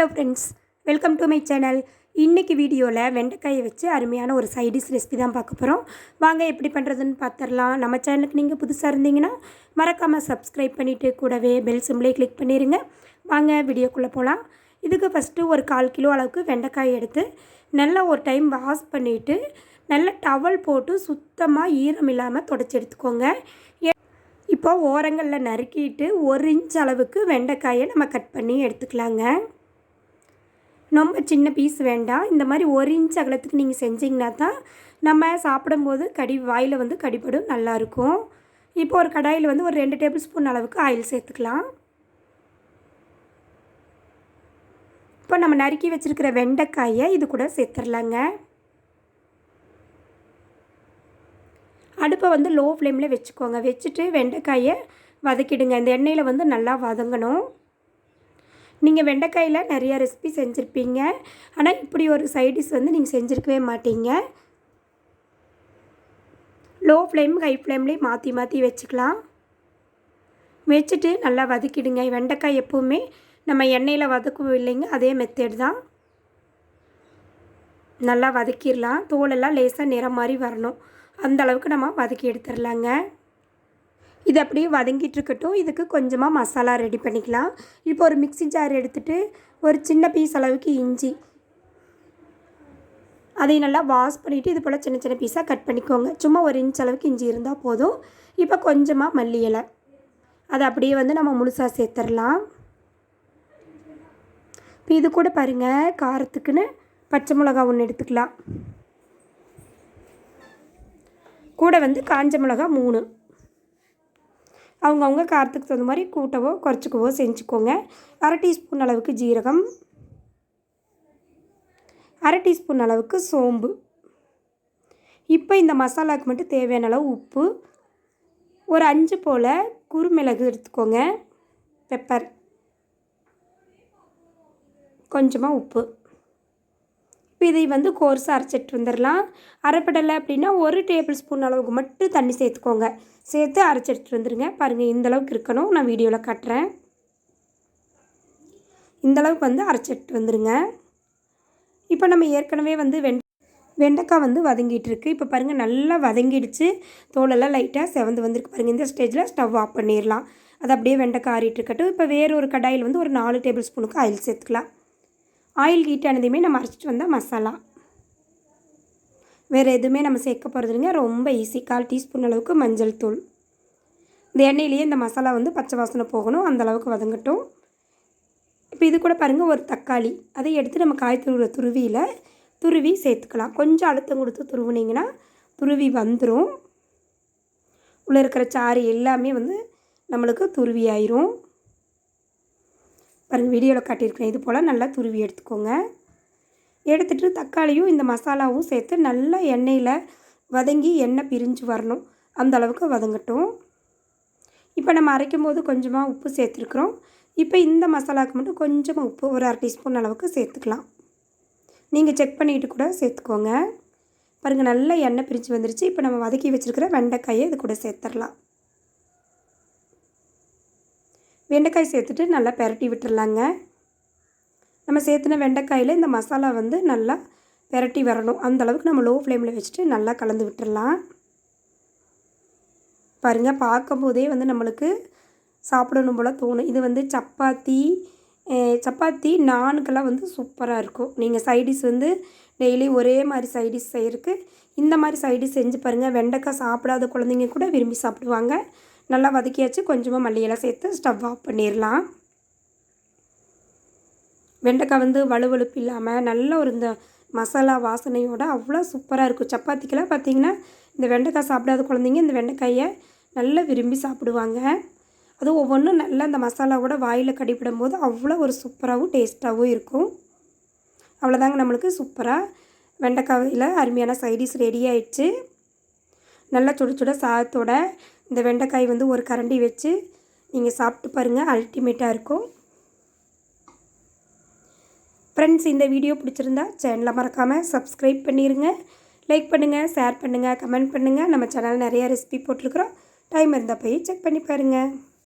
Hello friends welcome to my channel இன்றைக்கி வீடியோவில் வெண்டைக்காயை வச்சு அருமையான ஒரு சைடிஷ் ரெசிபி தான் பார்க்க போகிறோம் வாங்க எப்படி பண்ணுறதுன்னு பார்த்துடலாம். நம்ம சேனலுக்கு நீங்கள் புதுசாக இருந்தீங்கன்னா மறக்காமல் சப்ஸ்கிரைப் பண்ணிவிட்டு கூடவே பெல் சிம்லேயே கிளிக் பண்ணிடுங்க வாங்க வீடியோக்குள்ளே போகலாம் இதுக்கு ஃபஸ்ட்டு ஒரு கால் கிலோ அளவுக்கு வெண்டைக்காய் எடுத்து நல்லா ஒரு டைம் வாஷ் பண்ணிவிட்டு நல்ல டவல் போட்டு சுத்தமாக ஈரம் இல்லாமல் தொடச்சி எடுத்துக்கோங்க. இப்போ ஓரங்களில் நறுக்கிட்டு ஒரு இன்ச் அளவுக்கு வெண்டைக்காயை நம்ம கட் பண்ணி எடுத்துக்கலாங்க. ரொம்ப சின்ன பீஸ் வேண்டாம். இந்த மாதிரி ஒரு இன்ச் அகலத்துக்கு நீங்கள் செஞ்சிங்கன்னா தான் நம்ம சாப்பிடும்போது கடி வாயில் வந்து கடிபடும் நல்லாயிருக்கும் இப்போ ஒரு கடாயில் வந்து ஒரு ரெண்டு டேபிள் ஸ்பூன் அளவுக்கு ஆயில் சேர்த்துக்கலாம். இப்போ நம்ம நறுக்கி வச்சுருக்கிற வெண்டைக்காயை இது கூட சேர்த்துடலாங்க அடுப்பை வந்து லோ ஃப்ளேமில் வச்சுக்கோங்க. வச்சுட்டு வெண்டைக்காயை வதக்கிடுங்க. இந்த எண்ணெயில் வந்து நல்லா வதங்கணும். நீங்கள் வெண்டைக்காயில் நிறைய ரெசிபி செஞ்சுருப்பீங்க. ஆனால் இப்படி ஒரு சைடிஷ் வந்து நீங்கள் செஞ்சுருக்கவே மாட்டீங்க. லோ ஃப்ளேம் ஹை ஃப்ளேம்லேயும் மாற்றி மாற்றி வச்சுக்கலாம். வச்சுட்டு நல்லா வதக்கிடுங்க. வெண்டைக்காய் எப்போவுமே நம்ம எண்ணெயில் வதக்குவோம் இல்லைங்க அதே மெத்தேடு தான். நல்லா வதக்கிடலாம். தோலெல்லாம் லேசாக நிறம் மாதிரி வரணும். அந்த அளவுக்கு நம்ம வதக்கி எடுத்துடலாங்க. இது அப்படியே வதங்கிட்டு இருக்கட்டும் இதுக்கு கொஞ்சமாக மசாலா ரெடி பண்ணிக்கலாம். இப்போ ஒரு மிக்ஸி ஜார் எடுத்துகிட்டு ஒரு சின்ன பீஸ் அளவுக்கு இஞ்சி. அதை நல்லா வாஷ் பண்ணிவிட்டு இது போல் சின்ன சின்ன பீஸாக கட் பண்ணிக்கோங்க. சும்மா ஒரு இன்ச் அளவுக்கு இஞ்சி இருந்தால் போதும். இப்போ கொஞ்சமாக மல்லி இலை. அதை அப்படியே வந்து நம்ம முழுசாக சேர்த்துடலாம். இப்போ இது கூட பாருங்கள் காரத்துக்குன்னு பச்சை மிளகா ஒன்று எடுத்துக்கலாம். கூட வந்து காஞ்ச மிளகா மூணு. அவங்கவுங்க காரத்துக்கு தகுந்த மாதிரி கூட்டவோ குறைச்சிக்கவோ செஞ்சுக்கோங்க. அரை டீஸ்பூன் அளவுக்கு ஜீரகம். அரை டீஸ்பூன் அளவுக்கு சோம்பு. இப்போ இந்த மசாலாவுக்கு மட்டும் தேவையான அளவு உப்பு. ஒரு அஞ்சு போல் குறுமிளகு எடுத்துக்கோங்க. பெப்பர். கொஞ்சமாக உப்பு. இதை வந்து கோர்ஸாக அரைச்சிட்டு வந்துடலாம் அரைப்படலை அப்படின்னா ஒரு டேபிள் ஸ்பூன் அளவுக்கு மட்டும் தண்ணி சேர்த்துக்கோங்க. சேர்த்து அரைச்சி வந்துடுங்க பாருங்கள் இந்த அளவுக்கு இருக்கணும். நான் வீடியோவில் காட்டுறேன். இந்தளவுக்கு வந்து அரைச்சிட்டு வந்துடுங்க இப்போ நம்ம ஏற்கனவே வந்து வெண் வெண்டைக்காய் வந்து வதங்கிட்டுருக்கு இப்போ பாருங்கள் நல்லா வதங்கிடுச்சு. தோலெல்லாம் லைட்டாக செவந்து வந்திருக்கு. பாருங்கள் இந்த ஸ்டேஜில் ஸ்டவ் ஆஃப் பண்ணிடலாம் அது அப்படியே வெண்டைக்காய் ஆறிட்டு இருக்கட்டும். இப்போ வேறு ஒரு கடாயில் வந்து ஒரு நாலு டேபிள் ஸ்பூனுக்கு ஆயில் சேர்த்துக்கலாம். ஆயில் ஹீட் ஆனதையுமே நம்ம அரைச்சிட்டு வந்தால் மசாலா. வேறு எதுவுமே நம்ம சேர்க்க போகிறது இல்லைங்க. ரொம்ப ஈஸி கால் டீஸ்பூன் அளவுக்கு மஞ்சள் தூள். இந்த எண்ணெயிலேயே இந்த மசாலா வந்து பச்சை வாசனை போகணும். அந்த அளவுக்கு வதங்கட்டும். இப்போ இது கூட பாருங்கள் ஒரு தக்காளி. அதை எடுத்து நம்ம காய் துருவுற துருவியில் துருவி சேர்த்துக்கலாம். கொஞ்சம் அழுத்தம் கொடுத்து துருவுனீங்கன்னா துருவி வந்துடும் உள்ளே இருக்கிற சாறு எல்லாமே வந்து நம்மளுக்கு துருவி ஆயிரும். பாருங்கள் வீடியோவில் காட்டியிருக்கிறேன் இது போல் நல்லா துருவி எடுத்துக்கோங்க. எடுத்துகிட்டு தக்காளியும் இந்த மசாலாவும் சேர்த்து நல்லா எண்ணெயில் வதங்கி எண்ணெய் பிரிஞ்சு வரணும். அந்த அளவுக்கு வதங்கட்டும். இப்போ நம்ம அரைக்கும் போது கொஞ்சமாக உப்பு சேர்த்துருக்குறோம். இப்போ இந்த மசாலாவுக்கு மட்டும் கொஞ்சமாக உப்பு ஒரு அரை டீஸ்பூன் அளவுக்கு சேர்த்துக்கலாம். நீங்கள் செக் பண்ணிக்கிட்டு கூட சேர்த்துக்கோங்க. பாருங்கள் நல்லா எண்ணெய் பிரிஞ்சு வந்துருச்சு. இப்போ நம்ம வதக்கி வச்சுருக்கிற வெண்டைக்காயை இது கூட சேர்த்துடலாம் வெண்டைக்காய் சேர்த்துட்டு நல்லா பெரட்டி விட்டுடலாங்க நம்ம சேர்த்துன வெண்டைக்காயில் இந்த மசாலா வந்து நல்லா பெரட்டி வரணும். அந்த அளவுக்கு நம்ம லோ ஃப்ளேமில் வச்சுட்டு நல்லா கலந்து விட்டுடலாம் பாருங்கள் பார்க்கும்போதே வந்து நம்மளுக்கு சாப்பிடணும் போல் தோணும். இது வந்து சப்பாத்தி சப்பாத்தி நானுக்கெல்லாம் வந்து சூப்பராக இருக்கும். நீங்கள் சைடிஷ் வந்து டெய்லி ஒரே மாதிரி சைடிஷ் செய்யறதுக்கு இந்த மாதிரி சைடிஷ் செஞ்சு பாருங்கள் வெண்டைக்காய் சாப்பிடாத குழந்தைங்க கூட விரும்பி சாப்பிடுவாங்க. நல்லா வதக்கியாச்சு கொஞ்சமாக மல்லியெல்லாம் சேர்த்து ஸ்டவ் ஆஃப் பண்ணிடலாம் வெண்டைக்காய் வந்து வலுவழுப்பு இல்லாமல் நல்ல ஒரு இந்த மசாலா வாசனையோட அவ்வளோ சூப்பராக இருக்கும். சப்பாத்திக்கெல்லாம் பார்த்தீங்கன்னா இந்த வெண்டைக்காய் சாப்பிடாத குழந்தைங்க இந்த வெண்டைக்காயை நல்லா விரும்பி சாப்பிடுவாங்க. அதுவும் ஒவ்வொன்றும் நல்லா அந்த மசாலாவோட வாயில் கடிப்பிடும் போது அவ்வளோ ஒரு சூப்பராகவும் டேஸ்ட்டாகவும் இருக்கும். அவ்வளோதாங்க நம்மளுக்கு சூப்பராக வெண்டைக்காயில் அருமையான சைடிஷ் ரெடி ஆயிடுச்சு. நல்லா சுட சுட சாதத்தோட இந்த வெண்டைக்காய் வந்து ஒரு கரண்டி வச்சு நீங்கள் சாப்பிட்டு பாருங்கள் அல்டிமேட்டாக இருக்கும். ஃப்ரெண்ட்ஸ் இந்த வீடியோ பிடிச்சிருந்தா சேனலை மறக்காமல் சப்ஸ்கிரைப் பண்ணிடுங்க லைக் பண்ணுங்கள் ஷேர் பண்ணுங்கள் கமெண்ட் பண்ணுங்கள் நம்ம சேனல் நிறையா ரெசிபி போட்டிருக்கிறோம். டைம் இருந்தால் போய் செக் பண்ணி பாருங்கள்